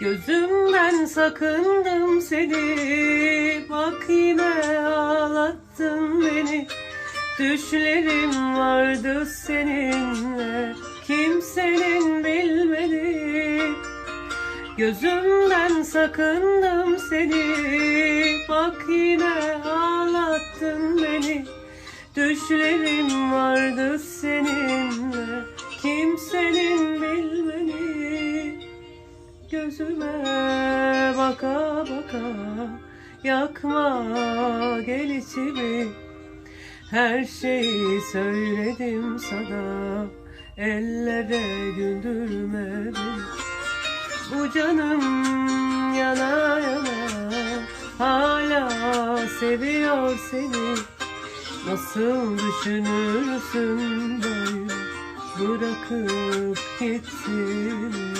Gözümden sakındım seni. Bak yine ağlattın beni. Düşlerim vardı seninle. Kimsenin bilmedi? Gözümden sakındım seni. Bak yine ağlattın beni. Düşlerim vardı seninle. Kimsenin Gözüme baka baka Yakma gel içimi Her şeyi söyledim sana Ellere güldürme Bu canım yana yana Hala seviyor seni. Nasıl düşünürsün böyle Bırakıp gittin